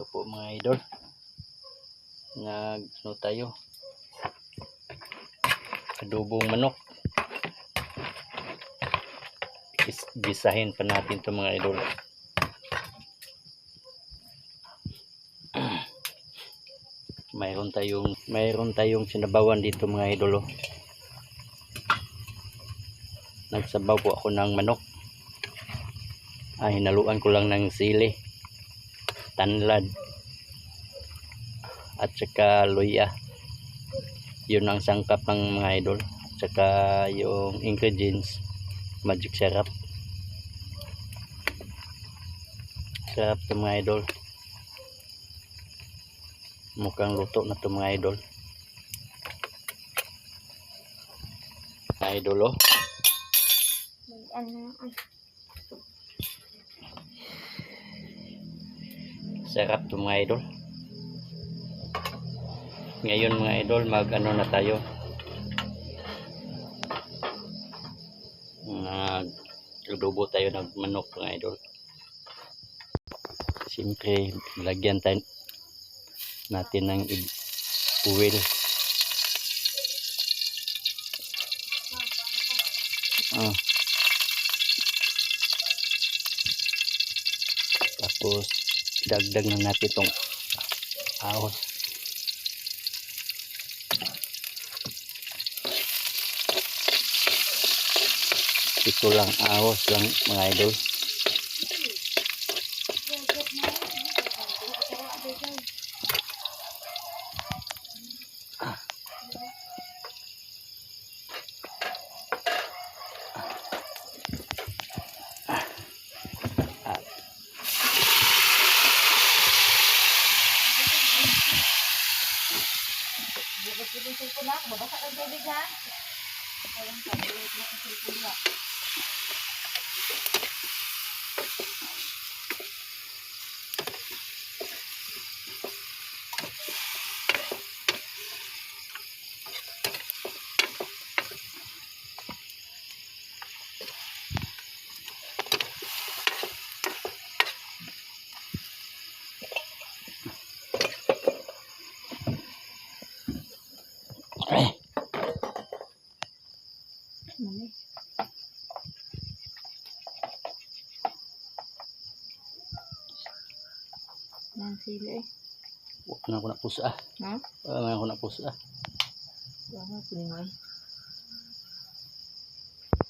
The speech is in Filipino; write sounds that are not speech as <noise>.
Ito po mga idol. Nag ano tayo? Adobong manok. Gis- Gisahin pa natin to mga idol. <clears throat> Mayroon tayong mayroon tayong sinabawan dito mga idol. oh. Nagsabaw po ako ng manok. Ay, hinaluan ko lang ng sili, tanlad, at saka luya. Yun ang sangkap ng mga idol. At saka yung ingredients, magic syrup. Sarap to mga idol. Mukhang luto na to mga idol. Mga idol oh. Ano, ay, Sarap to mga idol. Ngayon mga idol, mag ano na tayo. Nag ludubo tayo ng manok mga idol. Siyempre, lagyan tayo natin ng oil. Ah. Tapos, dagdag na natin itong ahos. Ito lang ahos lang mga idol. Cellphone na. Mabasa ang tubig ha. Walang tablet na ang cellphone na. Mali. Nang sili eh. wala na ako na pusa. Ha? Wala na ako na pusa. Wala ko ni May.